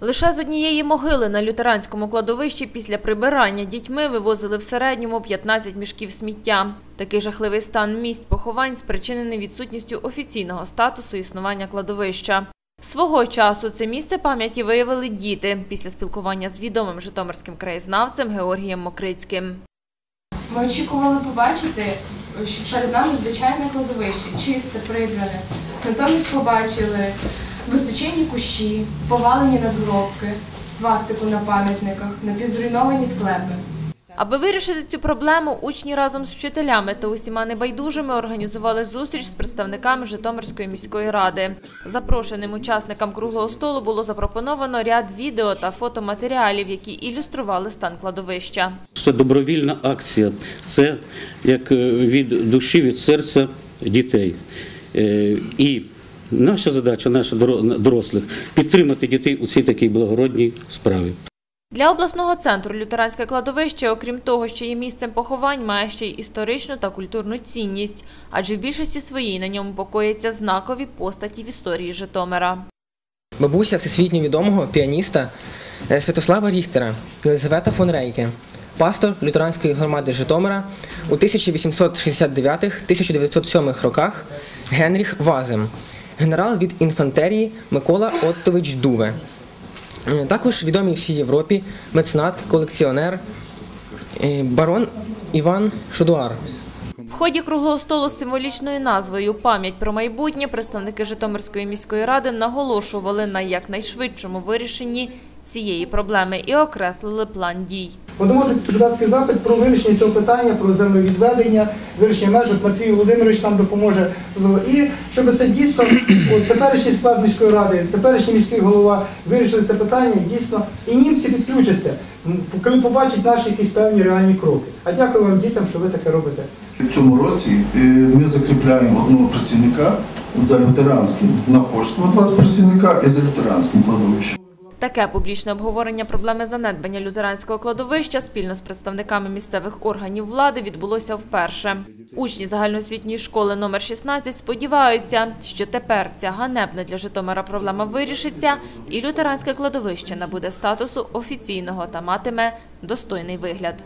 Лише з однієї могили на лютеранському кладовищі після прибирання дітьми вивозили в середньому 15 мішків сміття. Такий жахливий стан місць поховань спричинений відсутністю офіційного статусу існування кладовища. Свого часу це місце пам'яті виявили діти після спілкування з відомим житомирським краєзнавцем Георгієм Мокрицьким. Ми очікували побачити, що перед нами звичайне кладовище, чисте, прибране. Натомість побачили височенні кущі, повалені надгробки, свастику на пам'ятниках, напівзруйновані склепи. Аби вирішити цю проблему, учні разом з вчителями та усіма небайдужими організували зустріч з представниками Житомирської міської ради. Запрошеним учасникам круглого столу було запропоновано ряд відео та фотоматеріалів, які ілюстрували стан кладовища. Це добровільна акція, це як е, від душі, від серця дітей. Е, І наша задача, наша дорослих, підтримати дітей у цій такій благородній справі. Для обласного центру лютеранське кладовище, окрім того, що є місцем поховань, має ще й історичну та культурну цінність, адже в більшості своїй на ньому покояться знакові постаті в історії Житомира. бабуся всесвітньо відомого піаніста е, Святослава Ріхтера Єлизавета фон Рейке, пастор лютеранської громади Житомира у 1869-1907 роках Генріх Вазем, генерал від інфантерії Микола Оттович Дуве. Е, Також відомий всій Європі меценат, колекціонер е, барон Іван Шудуар. В ході круглого столу з символічною назвою Пам'ять про майбутнє представники Житомирської міської ради наголошували на якнайшвидшому вирішенні цієї проблеми і окреслили план дій. Подавати депутатський запит про вирішення цього питання, про землевідведення, вирішення меж. От Матвій Володимирович нам допоможе. І щоб це дійсно, от, теперішній склад міської ради, теперішній міський голова вирішили це питання дійсно, і німці підключаться, коли побачать наші якісь певні реальні кроки. А дякую вам дітям, що ви таке робите. В цьому році е, ми закріпляємо одного працівника за лютеранським на польського два працівника і за лютеранським кладовищем. Таке публічне обговорення проблеми занедбання лютеранського кладовища спільно з представниками місцевих органів влади відбулося вперше. Учні загальноосвітньої школи номер 16 сподіваються, що тепер ця ганебна для Житомира проблема вирішиться, і лютеранське кладовище набуде статусу офіційного та матиме достойний вигляд.